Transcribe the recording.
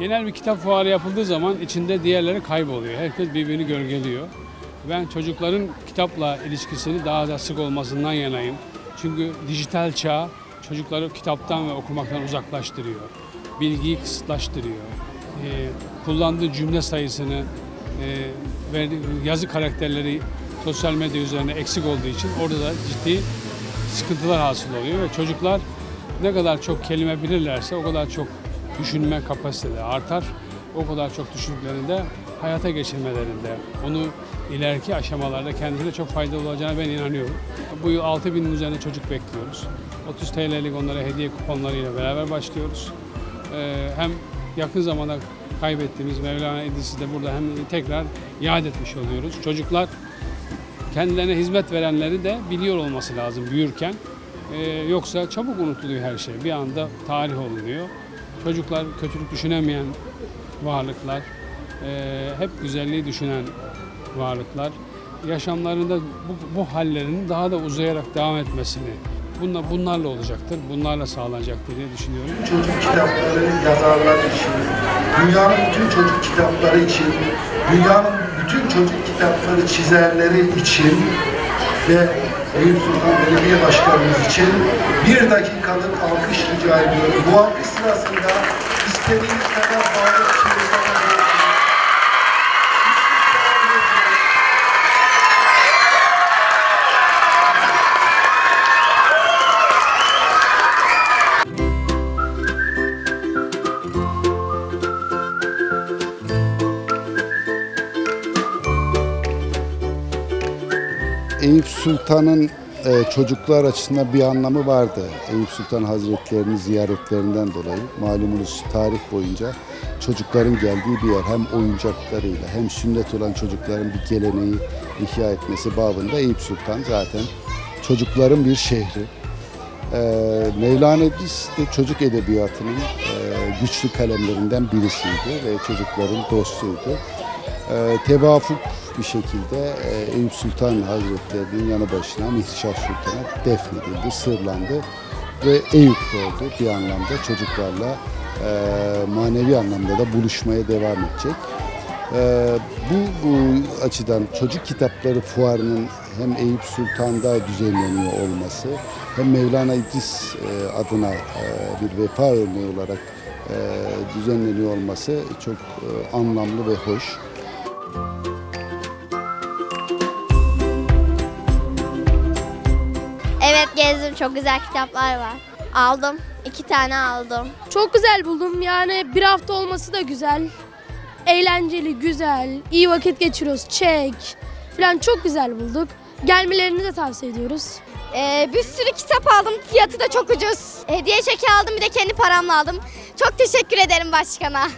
Genel bir kitap fuarı yapıldığı zaman içinde diğerleri kayboluyor. Herkes birbirini gölgeliyor. Ben çocukların kitapla ilişkisini daha da sık olmasından yanayım. Çünkü dijital çağ çocukları kitaptan ve okumaktan uzaklaştırıyor. Bilgiyi kısıtlaştırıyor. Ee, kullandığı cümle sayısını, e, verdiği yazı karakterleri sosyal medya üzerine eksik olduğu için orada da ciddi sıkıntılar hasıl oluyor ve çocuklar ne kadar çok kelime bilirlerse o kadar çok düşünme kapasiteleri artar. O kadar çok düşündüklerinde hayata geçirmelerinde onu ileriki aşamalarda kendisine çok faydalı olacağına ben inanıyorum. Bu yıl 6 binin üzerinde çocuk bekliyoruz. 30 TL'lik onlara hediye kuponlarıyla beraber başlıyoruz. Ee, hem yakın zamanda kaybettiğimiz Mevlana İdris'i de burada hem tekrar yad etmiş oluyoruz. Çocuklar kendilerine hizmet verenleri de biliyor olması lazım büyürken. Ee, yoksa çabuk unutuluyor her şey. Bir anda tarih olunuyor. Çocuklar kötülük düşünemeyen varlıklar, ee, hep güzelliği düşünen varlıklar. Yaşamlarında bu, bu hallerinin daha da uzayarak devam etmesini bunla, bunlarla olacaktır, bunlarla sağlanacaktır diye düşünüyorum. çocuk kitapları yazarları için, dünyanın bütün çocuk kitapları için, dünyanın bütün çocuk kitapları çizerleri için ve Eyüp Sultan Belediye Başkanımız için bir dakikalık alkış rica ediyorum. Bu alkış sırasında istediğiniz kadar bağlı şiirler Eyüp Sultan'ın e, çocuklar açısından bir anlamı vardı. Eyüp Sultan Hazretlerinin ziyaretlerinden dolayı malumunuz tarih boyunca çocukların geldiği bir yer hem oyuncaklarıyla hem sünnet olan çocukların bir geleneği ihya etmesi babında Eyüp Sultan zaten çocukların bir şehri. Ee, Mevlana de çocuk edebiyatının e, güçlü kalemlerinden birisiydi ve çocukların dostuydu. Ee, tevafuk bir şekilde e, Eyüp Sultan Hazretleri'nin yanı başına Mihrişah Sultan'a defnedildi, sırlandı ve Eyüp doğdu bir anlamda çocuklarla e, manevi anlamda da buluşmaya devam edecek. Ee, bu, bu açıdan çocuk kitapları fuarının hem Eyüp Sultan'da düzenleniyor olması hem Mevlana İdris e, adına e, bir vefa örneği olarak e, düzenleniyor olması çok e, anlamlı ve hoş. Evet gezdim. Çok güzel kitaplar var. Aldım. iki tane aldım. Çok güzel buldum. Yani bir hafta olması da güzel. Eğlenceli, güzel. iyi vakit geçiriyoruz. Çek falan çok güzel bulduk. Gelmelerini de tavsiye ediyoruz. Ee, bir sürü kitap aldım. Fiyatı da çok ucuz. Hediye çeki aldım bir de kendi paramla aldım. Çok teşekkür ederim başkana.